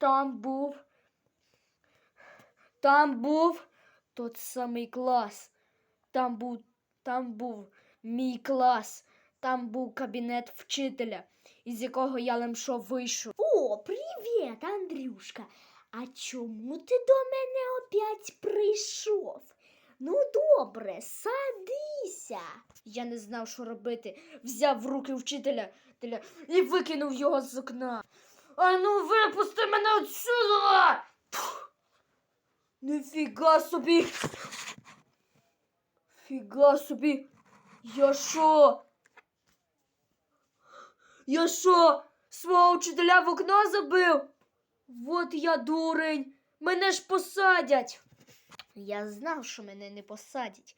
там був. Там був тот самий клас. Там був, там був мій клас. Там був кабінет вчителя, із якого я лемшо вийшов. О, привіт, Андрюшка. А чому ти до мене опять прийшов? Ну, добре, садися. Я не знав, що робити. Взяв в руки вчителя і викинув його з окна. А ну випусти мене отсюда! Пф! Ніфіга собі. Фіга собі. Я що? Я що? Свого вчителя в окно забив? Вот я дурень. Мене ж посадять. Я знав, що мене не посадять,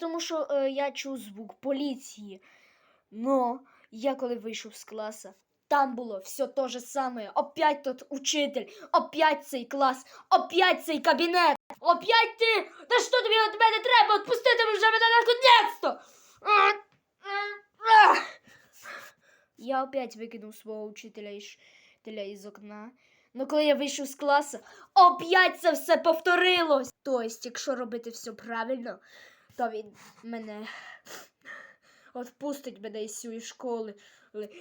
тому що е, я чув звук поліції. Но я коли вийшов з класу, там було все те же саме. Опять тот учитель, опять цей клас, опять цей кабінет, опять ти. Та що тобі від мене треба? Отпустити наконець-то! А, а, а. Я опять викинув свого учителя вчителя із окна. Ну, коли я вийшов з класу, опять це все повторилось. Тобто, якщо робити все правильно, то він мене відпустить мене із цієї школи.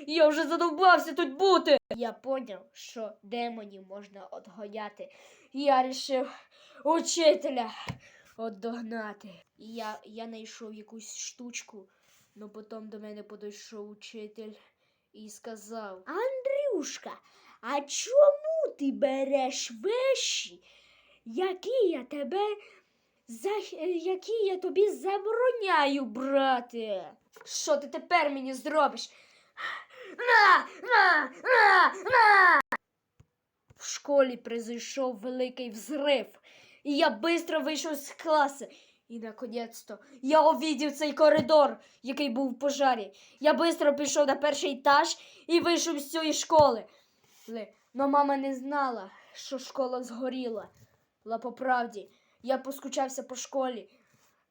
Я вже задовбався тут бути. Я поняв, що демонів можна отгоняти. Я вирішив учителя отдогнати. І я, я знайшов якусь штучку, але потім до мене підійшов учитель і сказав. Андрюшка, а чому ти береш вещі, які я тебе за... які я тобі забороняю брати? Що ти тепер мені зробиш? На, на, на, на! В школі произойшов великий взрив, і я швидко вийшов з класу. І наконець-то я увидів цей коридор, який був в пожарі. Я швидко пішов на перший етаж і вийшов з цієї школи. Но мама не знала, що школа згоріла. Ла по правді, я поскучався по школі.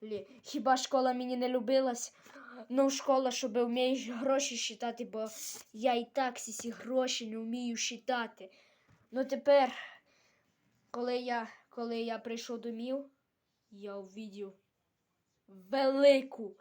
Лі, Хіба школа мені не любилась? Ну, школа, щоб вмієш гроші считати, бо я і так ці гроші не вмію считати. Ну тепер, коли я, коли я прийшов домів, я увидів велику